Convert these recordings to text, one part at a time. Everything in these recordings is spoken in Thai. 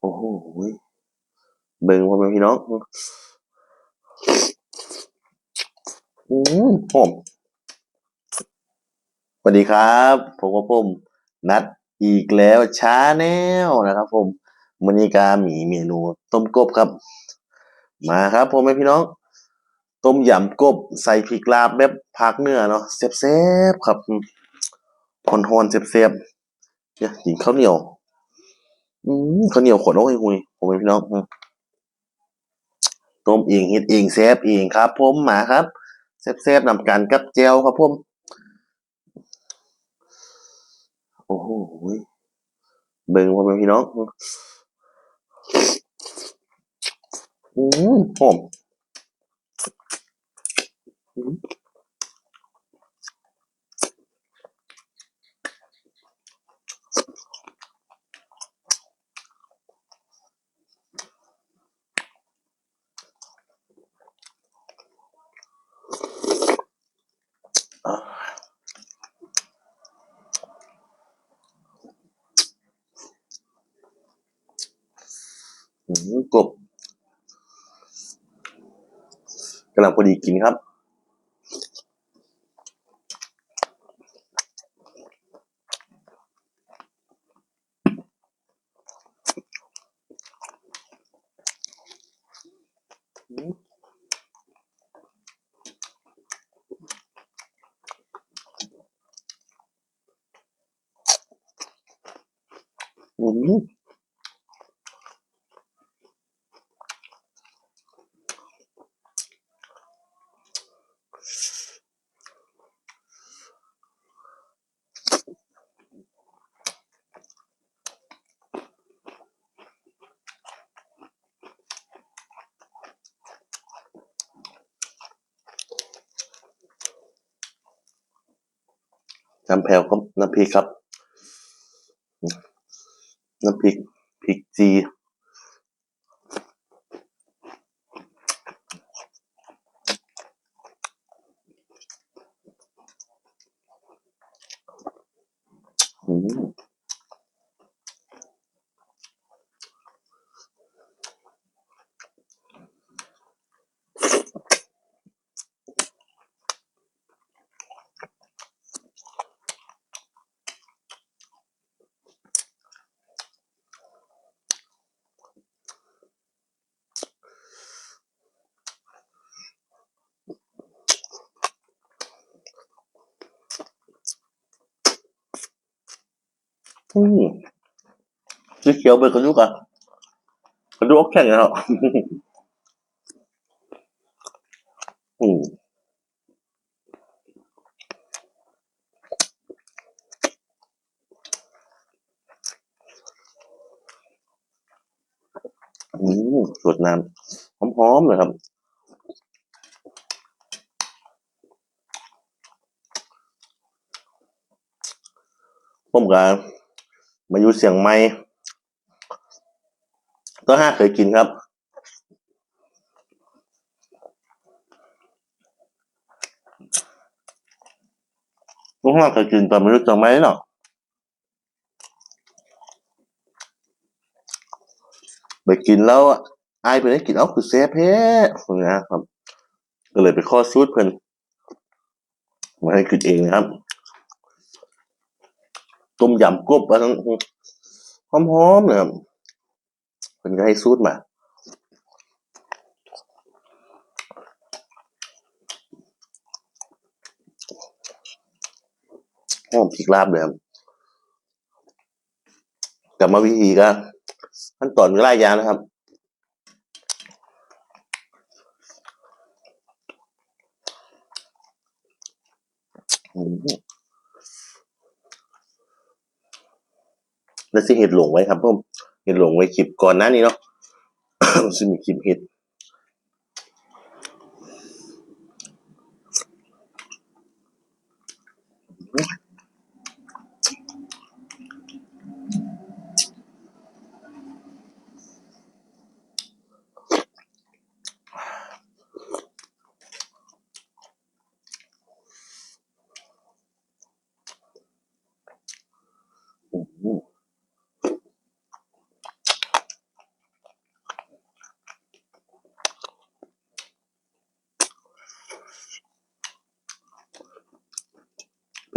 โอ้โหเบิ่งพ่อแม่พี่น้องอืมหอมสวัสดีครับ ผมกับผมนัดอีกแล้วช้าแนลนะครับผมมันนี้กาหมีเมนูต้มกบครับ มาครับพ่อแม่พี่น้อง ต้มยำกบใส่พริกลาบแบบภาคเนื้อเนาะแซ่บๆครับฮอนๆแซ่บๆเนี่ยกินข้าวเหนียว ข้าวเหนียวขนโอ้ยหุยผมเป็นพี่น้องต้มเองเฮ็ดเองแซ่บเองครับผมหมาครับแซ่บๆนำกันกับแจวครับผมโอ้โหเบิ่งพ่อแม่พี่น้องอืมหอม กบกำลังพอดีกินครับอืำแผ่วก็น้ำพริกครับ น้ำพริกพริกจี อืมสีเขียวเป็นกระดูกอะกระดูกแข็งนะครับอืมอืมสดน้ำหอมๆเลยครับผมก็ มาอยู่เสียงใหม่ก็ห้าเคยกินครับก็ห้าเคยกินแต่ไม่รู้จักไหมเนาะไปกินแล้วอไปได้กินเอาคือแซ่บแท้คนนะครับ ก็เลยไปข้อสูตรเพิ่นมาให้กินเองนะครับ ต้มยำกบว่าทั้งหอมๆเลยครับเพิ่นก็ให้สูตรมาหอมพริกลาบเลยครับกลับมาวิธีก็ขั้นตอนก็หลายางนะครับอืม แล้วสิเห็ดหลงไว้ครับผมเห็ดหลงไว้คลิปก่อนหน้านี้เนาะซึ่งมีคลิปเห็ด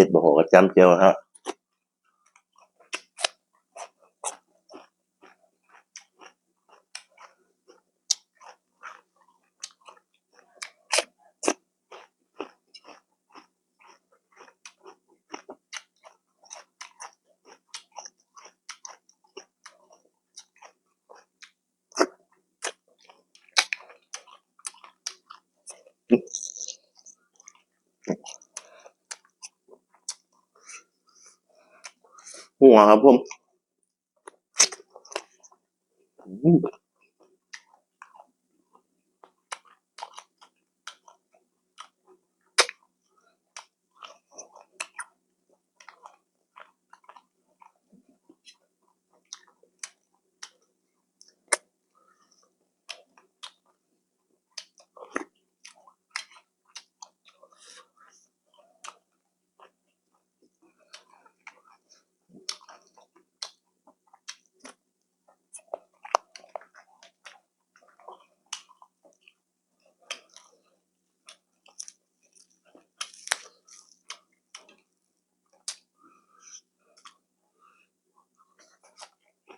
ป็ดบ่โหกระจำเจียวฮะ หัวครับผม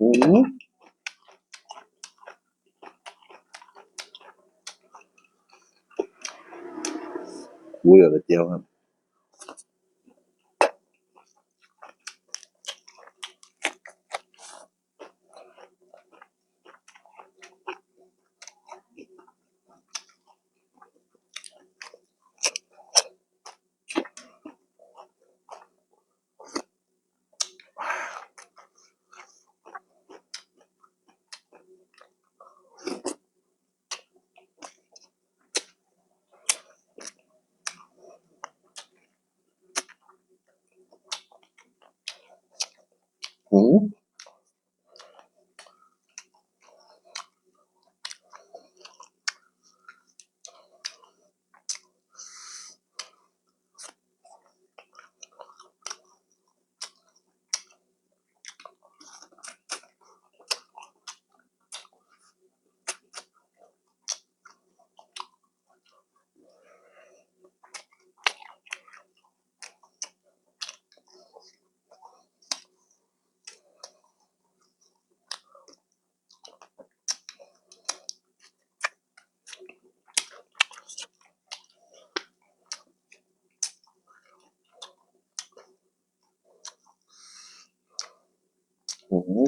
อืมอืมกูอ ย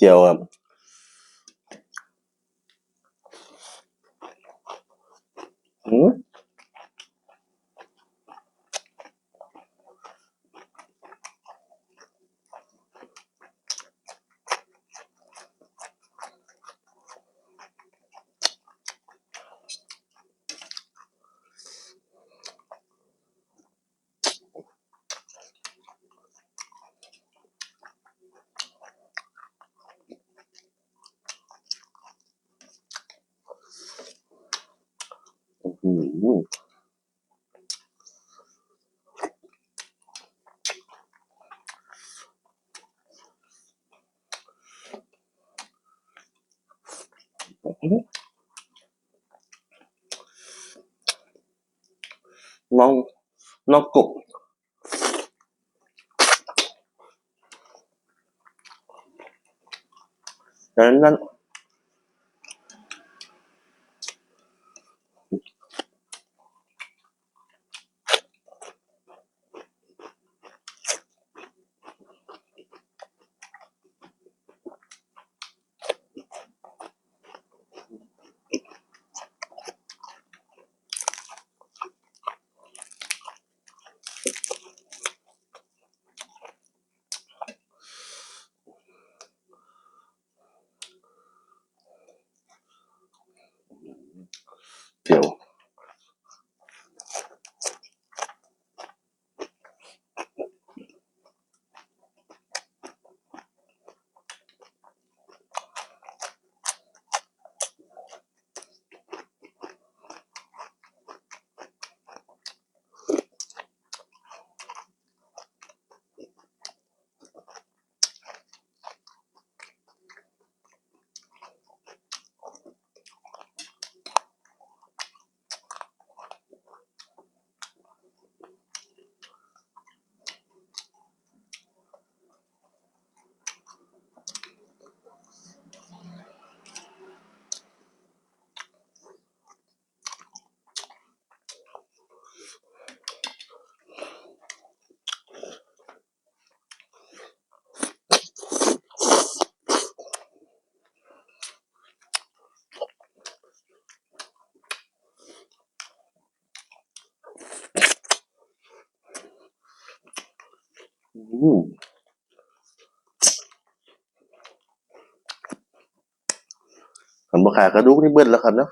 กุยเจียวครับอืม อืมน้องน้อ teu ขันบขากระดูกนี่เบิ้ลแล้วครับเนาะ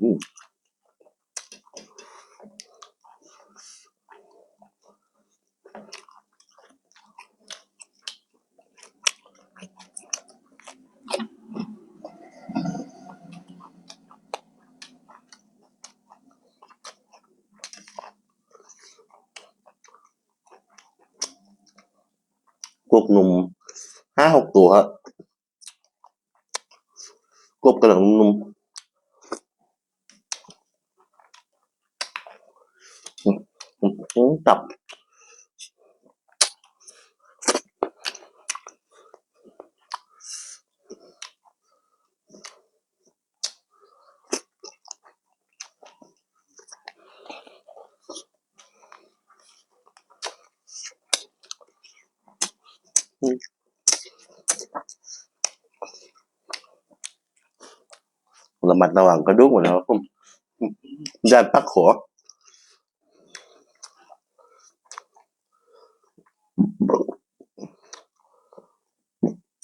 กบหนุ่มห้าหกตัวครับกบกำลังหนุ่มอืม อืมอืมตับระมัดระวังก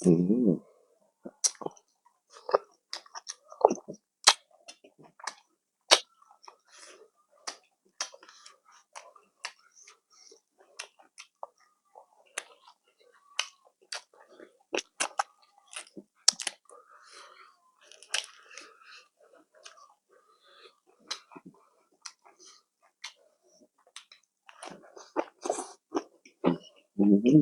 ระดูกหมดแล้วครับผมญาติปักขออืมอืม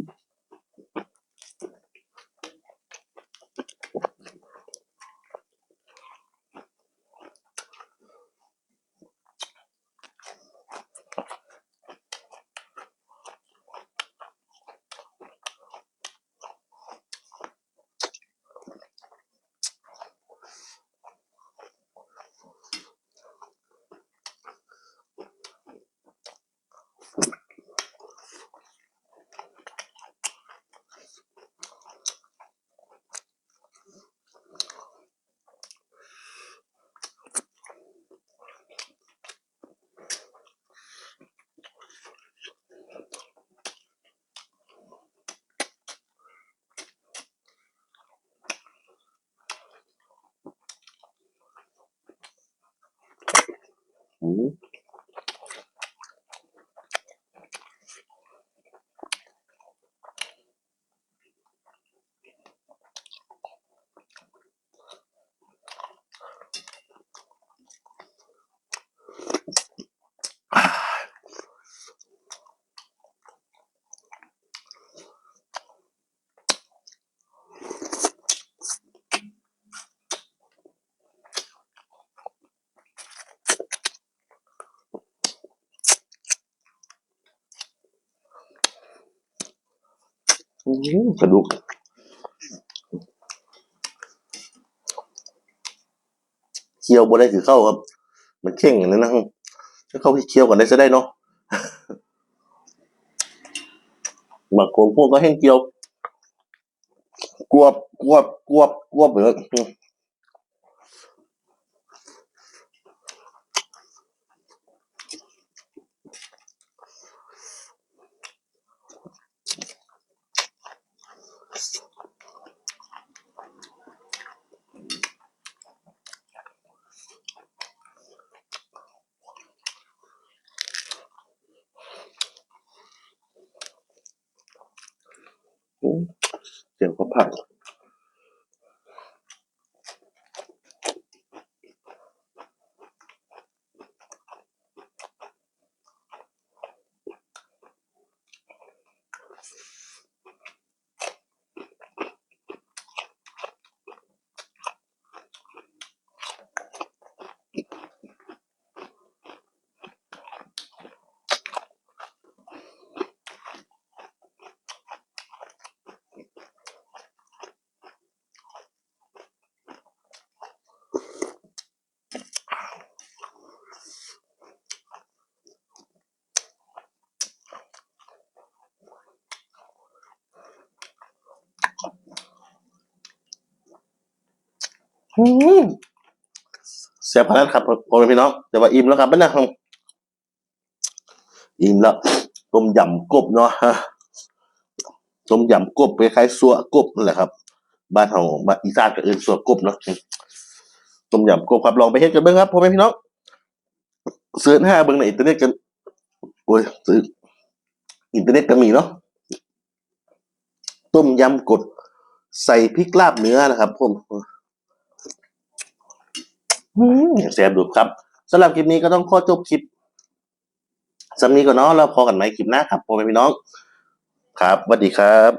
อืมอืม กระดูกเคี่ยวบ่ได้คือเข้าครับ มันเข่งอย่างนั้นนะถ้าเข้าที่เคี่ยวกันได้จะได้เนาะบางคนพวกก็แห้งเกี่ยว กวบกวบกวบกวบเลยอืมอืม เดี๋ย อืมเสียพนันครับพ่อแม่พี่น้องแต่ว่าอิ่มแล้วครับไม่นะครับอิ่มแล้วต้มยำกบเนาะฮะต้มยำกบคล้ายๆสัวกบนั่นแหละครับ บ้านเราบ้านอีสานก็เอิ้นสัวกบเนาะต้มยำกบครับลองไปเฮ็ดกันเบิ่งครับพ่อแม่พี่น้องเสิร์ชหาเบิ่งในอินเทอร์เน็ตกันโอ้ยซื้ออินเทอร์เน็ตก็มีเนาะต้มยำกดใส่พริกลาบเนื้อนะครับผม อืมแซ่บดูครับสำหรับคลิปนี้ก็ต้องขอจบคลิปสำนี้ก่อนเนาะแล้วพอกันไหมคลิปหน้าครับพ่อแม่พี่น้อง ครับสวัสดีครับ